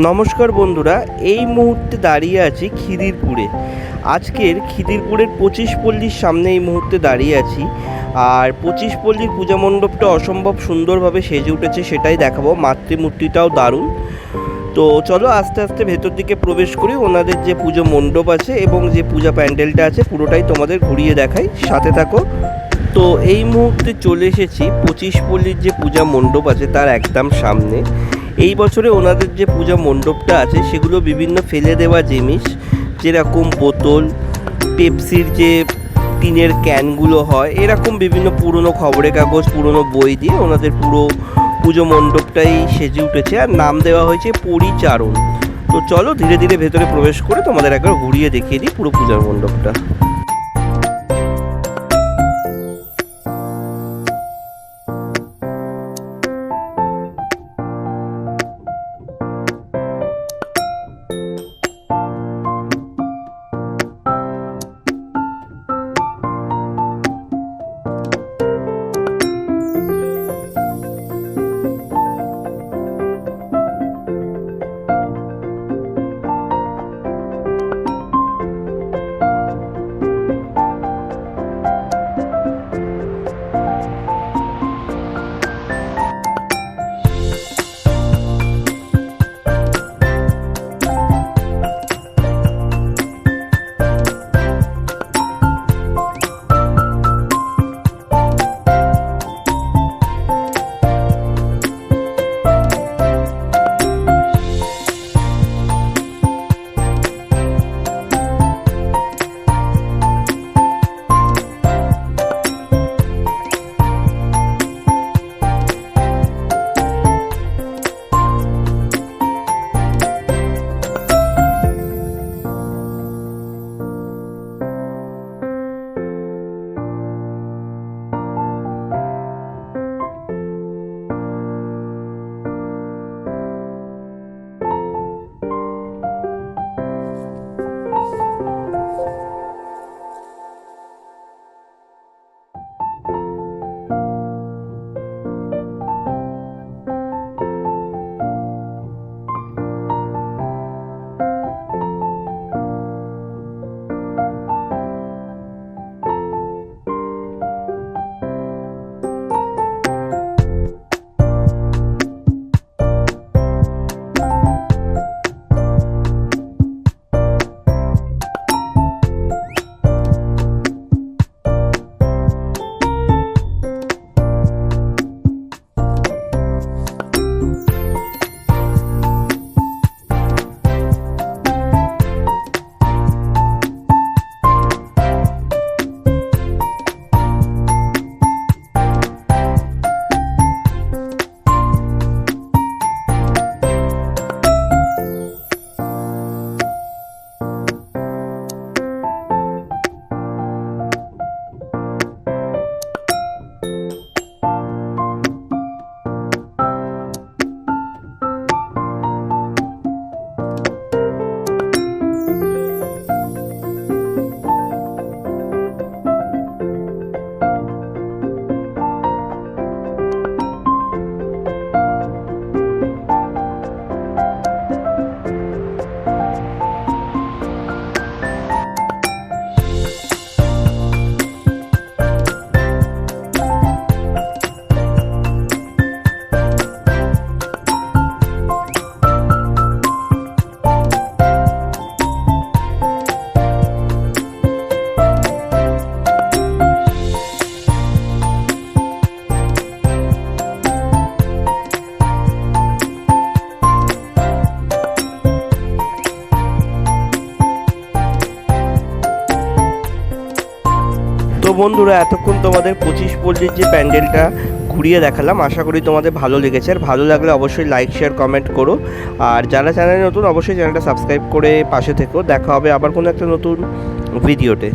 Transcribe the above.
নমস্কার বন্ধুরা, এই মুহূর্তে দাঁড়িয়ে আছি খিদিরপুরে। আজকের খিদিরপুরের পঁচিশ পল্লীর সামনে এই মুহূর্তে দাঁড়িয়ে আছি। আর পঁচিশ পল্লীর পূজা মণ্ডপটা অসম্ভব সুন্দরভাবে সেজে উঠেছে, সেটাই দেখাবো। মাতৃমূর্তিটাও দারুণ। তো চলো আস্তে আস্তে ভেতর দিকে প্রবেশ করি, ওনাদের যে পুজো মণ্ডপ আছে এবং যে পূজা প্যান্ডেলটা আছে, পুরোটাই তোমাদের ঘুরিয়ে দেখাই। সাথে থাকো। তো এই মুহূর্তে চলে এসেছি পঁচিশ পল্লীর যে পূজা মণ্ডপ আছে, তার একদম সামনে। এই বছরে ওনাদের যে পূজা মণ্ডপটা আছে, সেগুলো বিভিন্ন ফেলে দেওয়া জিনিস, যেরকম বোতল, পেপসির যে টিনের ক্যানগুলো হয়, এরকম বিভিন্ন পুরনো খবরের কাগজ, পুরনো বই দিয়ে ওনাদের পুরো পুজো মণ্ডপটাই সেজে উঠেছে। আর নাম দেওয়া হয়েছে পরিচারণ। তো চলো ধীরে ধীরে ভেতরে প্রবেশ করে তোমাদের একবার ঘুরিয়ে দেখিয়ে দিই পুরো পূজার মণ্ডপটা। বন্ধুরা, এতক্ষণ তোমাদের পঁচিশ পল্লীর যে প্যান্ডেলটা ঘুরিয়ে দেখালাম, আশা করি তোমাদের ভালো লেগেছে। আর ভালো লাগলে অবশ্যই লাইক, শেয়ার, কমেন্ট করো। আর যারা চ্যানেলে নতুন, অবশ্যই চ্যানেলটা সাবস্ক্রাইব করে পাশে থেকো। দেখা হবে আবার কোনো একটা নতুন ভিডিওতে।